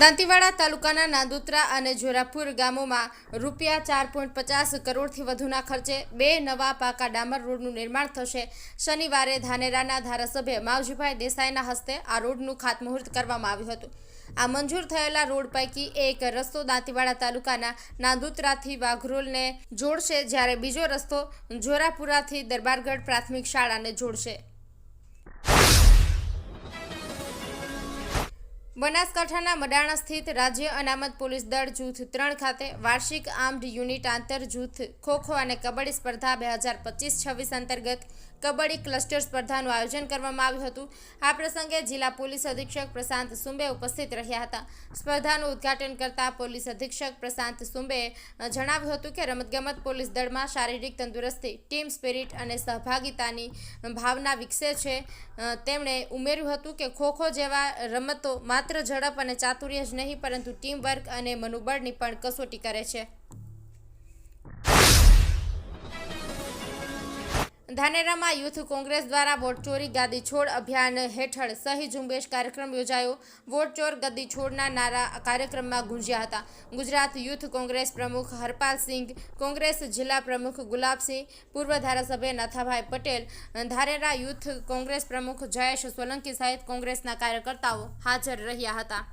દાંતીવાડા તાલુકાના નાંદોત્રા અને જોરાપુર ગામોમાં રૂપિયા ચાર પોઈન્ટ પચાસ કરોડથી વધુના ખર્ચે બે નવા પાકા ડામર રોડનું નિર્માણ થશે. શનિવારે ધાનેરાના ધારાસભ્ય માવજીભાઈ દેસાઈના હસ્તે આ રોડનું ખાતમુહૂર્ત કરવામાં આવ્યું હતું. આ મંજૂર થયેલા રોડ પૈકી એક રસ્તો દાંતીવાડા તાલુકાના નાંદુતરાથી વાઘરોલને જોડશે, જ્યારે બીજો રસ્તો જોરાપુરાથી દરબારગઢ પ્રાથમિક શાળાને જોડશે. બનાસકાંઠાના મડાણા સ્થિત રાજ્ય અનામત પોલીસ દળ જૂથ ત્રણ ખાતે વાર્ષિક આર્મ્ડ યુનિટ આંતર જૂથ ખોખો અને કબડ્ડી સ્પર્ધા બે હજાર પચીસ છવ્વીસ અંતર્ગત કબડ્ડી ક્લસ્ટર સ્પર્ધાનું આયોજન કરવામાં આવ્યું હતું. આ પ્રસંગે જિલ્લા પોલીસ અધિક્ષક પ્રશાંત સુંબે ઉપસ્થિત રહ્યા હતા. સ્પર્ધાનું ઉદ્ઘાટન કરતા પોલીસ અધિક્ષક પ્રશાંત સુંબેએ જણાવ્યું હતું કે રમતગમત પોલીસ દળમાં શારીરિક તંદુરસ્તી, ટીમ સ્પિરિટ અને સહભાગિતાની ભાવના વિકસે છે. તેમણે ઉમેર્યું હતું કે ખોખો જેવા રમતો માત્ર ઝડપ અને ચાતુર્ય જ નહીં પરંતુ ટીમવર્ક અને મનોબળની પણ કસોટી કરે છે. ધાનેરામાં યુથ કોંગ્રેસ દ્વારા વોટ ચોરી ગાદી છોડ અભિયાન હેઠળ સહી ઝુંબેશ કાર્યક્રમ યોજાયો. વોટ ચોર ગદ્દી છોડના નારા કાર્યક્રમમાં ગુંજ્યા હતા. ગુજરાત યુથ કોંગ્રેસ પ્રમુખ હરપાલસિંહ કોંગ્રેસ જિલ્લા પ્રમુખ ગુલાબસિંહ, પૂર્વ ધારાસભ્ય નાથાભાઈ પટેલ, ધાનેરા યુથ કોંગ્રેસ પ્રમુખ જયેશ સોલંકી સહિત કોંગ્રેસના કાર્યકર્તાઓ હાજર રહ્યા હતા.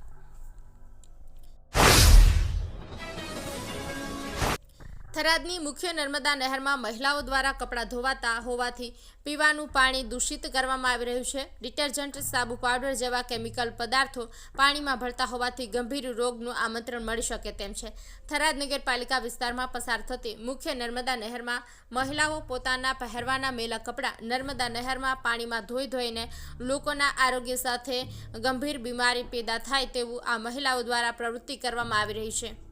થરાદની મુખ્ય નર્મદા નહેરમાં મહિલાઓ દ્વારા કપડાં ધોવાતા હોવાથી પીવાનું પાણી દૂષિત કરવામાં આવી રહ્યું છે. ડિટર્જન્ટ સાબુ પાવડર જેવા કેમિકલ પદાર્થો પાણીમાં ભળતા હોવાથી ગંભીર રોગનું આમંત્રણ મળી શકે તેમ છે. થરાદ નગરપાલિકા વિસ્તારમાં પસાર થતી મુખ્ય નર્મદા નહેરમાં મહિલાઓ પોતાના પહેરવાના મેલા કપડાં નર્મદા નહેરમાં પાણીમાં ધોઈ ધોઈને લોકોના આરોગ્ય સાથે ગંભીર બીમારી પેદા થાય તેવું આ મહિલાઓ દ્વારા પ્રવૃત્તિ કરવામાં આવી રહી છે.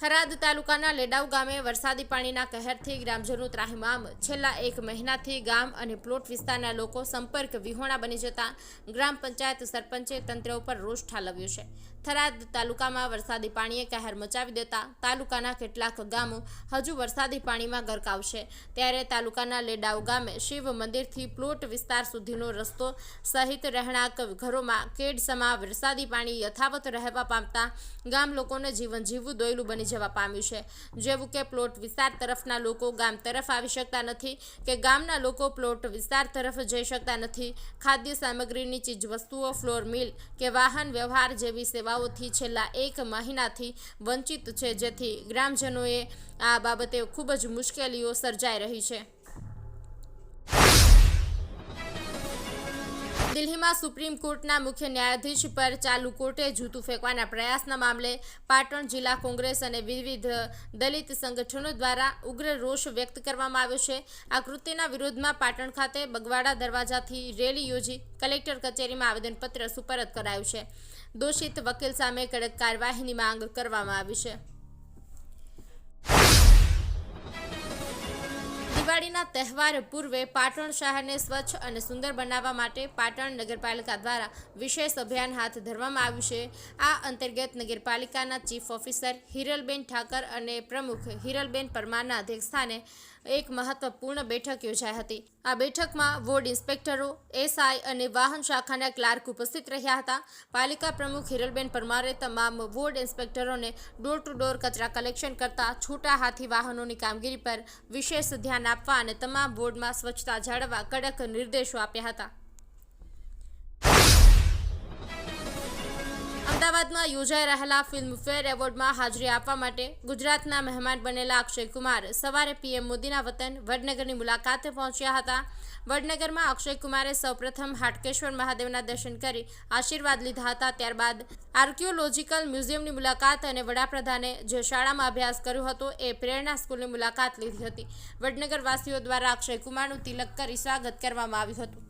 Tharad તાલુકાના લેડાઉ ગામે વરસાદી પાણીના કહેરથી ગ્રામજનો ત્રાહિમામ. છેલ્લા એક મહિનાથી ગામ અને પ્લોટ વિસ્તારના લોકો સંપર્ક વિહોણા બની જતા ગ્રામ પંચાયત સરપંચે તંત્ર ઉપર રોષ ઠાલવ્યો છે. થરાદ તાલુકામાં વરસાદી પાણીએ કહેર મચાવી દેતા તાલુકાના કેટલાક ગામો હજુ વરસાદી પાણીમાં ગરકાવ છે ત્યારે તાલુકાના લેડાઉ ગામે શિવ મંદિરથી પ્લોટ વિસ્તાર સુધીનો રસ્તો સહિત રહેણાંક ઘરોમાં કેડસમાં વરસાદી પાણી યથાવત રહેવા પામતા ગામ લોકોને જીવન જીવવું દોયલું બની જવા પામ્યું છે. જેવું કે પ્લોટ વિસ્તાર તરફના લોકો ગામ તરફ આવી શકતા નથી કે ગામના લોકો પ્લોટ વિસ્તાર તરફ જઈ શકતા નથી. ખાદ્ય સામગ્રીની ચીજવસ્તુઓ, ફ્લોર મિલ કે વાહન વ્યવહાર જેવી સેવાઓથી છેલ્લા એક મહિનાથી વંચિત છે, જેથી ગ્રામજનોએ આ બાબતે ખૂબ જ મુશ્કેલીઓ સર્જાઈ રહી છે. દિલ્હીમાં સુપ્રીમ કોર્ટના મુખ્ય ન્યાયાધીશ પર ચાલુ કોર્ટે જૂતું ફેંકવાના પ્રયાસના મામલે પાટણ જિલ્લા કોંગ્રેસ અને વિવિધ દલિત સંગઠનો દ્વારા ઉગ્ર રોષ વ્યક્ત કરવામાં આવ્યો છે. આ કૃત્યના વિરોધમાં પાટણ ખાતે બગવાડા દરવાજાથી રેલી યોજી કલેક્ટર કચેરીમાં આવેદનપત્ર સુપરત કરાયું છે. દોષિત વકીલ સામે કડક કાર્યવાહીની માંગ કરવામાં આવી છે. દિવાળીના તહેવાર પૂર્વે પાટણ શહેરને સ્વચ્છ અને સુંદર બનાવવા માટે પાટણ નગરપાલિકા દ્વારા વિશેષ અભિયાન હાથ ધરવામાં આવ્યું છે. આ અંતર્ગત નગરપાલિકાના ચીફ ઓફિસર હિરલબેન ઠાકર અને પ્રમુખ હિરલબેન પરમારના અધ્યક્ષસ્થાને એક મહત્વપૂર્ણ બેઠક યોજાઈ હતી. આ બેઠકમાં વોર્ડ ઇન્સ્પેક્ટરો, એસઆઈ અને વાહન શાખાના ક્લાર્ક ઉપસ્થિત રહ્યા હતા. પાલિકા પ્રમુખ હિરલબેન પરમારે તમામ વોર્ડ ઇન્સ્પેક્ટરોને ડોર ટુ ડોર કચરા કલેક્શન કરતા છૂટા હાથી વાહનોની કામગીરી પર વિશેષ ધ્યાન આપવા અને તમામ વોર્ડમાં સ્વચ્છતા જાળવવા કડક નિર્દેશો આપ્યા હતા. અમદાવાદમાં યોજાઈ રહેલા ફિલ્મફેર એવોર્ડમાં હાજરી આપવા માટે ગુજરાતના મહેમાન બનેલા અક્ષય કુમાર સવારે પીએમ મોદીના વતન વડનગરની મુલાકાતે પહોંચ્યા હતા. વડનગરમાં અક્ષય કુમારે સૌપ્રથમ હાટકેશ્વર મહાદેવના દર્શન કરી આશીર્વાદ લીધા હતા. ત્યારબાદ આર્કિયોલોજીકલ મ્યુઝિયમની મુલાકાત અને વડાપ્રધાને જે શાળામાં અભ્યાસ કર્યો હતો એ પ્રેરણા સ્કૂલની મુલાકાત લીધી હતી. વડનગરવાસીઓ દ્વારા અક્ષય કુમારનું તિલક કરી સ્વાગત કરવામાં આવ્યું હતું.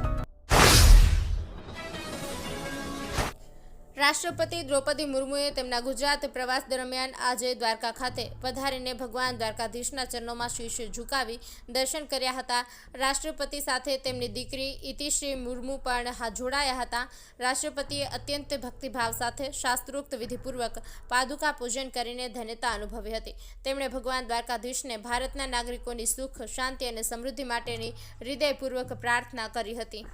રાષ્ટ્રપતિ દ્રૌપદી મુર્મુએ તેમના ગુજરાત પ્રવાસ દરમિયાન આજે દ્વારકા ખાતે પધારીને ભગવાન દ્વારકાધીશના ચરણોમાં શીશ ઝુકાવી દર્શન કર્યા હતા. રાષ્ટ્રપતિ સાથે તેમની દીકરી ઇતિશ્રી મુર્મુ પણ જોડાયા હતા. રાષ્ટ્રપતિએ અત્યંત ભક્તિભાવ સાથે શાસ્ત્રોક્ત વિધિપૂર્વક પાદુકા પૂજન કરીને ધન્યતા અનુભવી હતી. તેમણે ભગવાન દ્વારકાધીશને ભારતના નાગરિકોની સુખ, શાંતિ અને સમૃદ્ધિ માટેની હૃદયપૂર્વક પ્રાર્થના કરી હતી.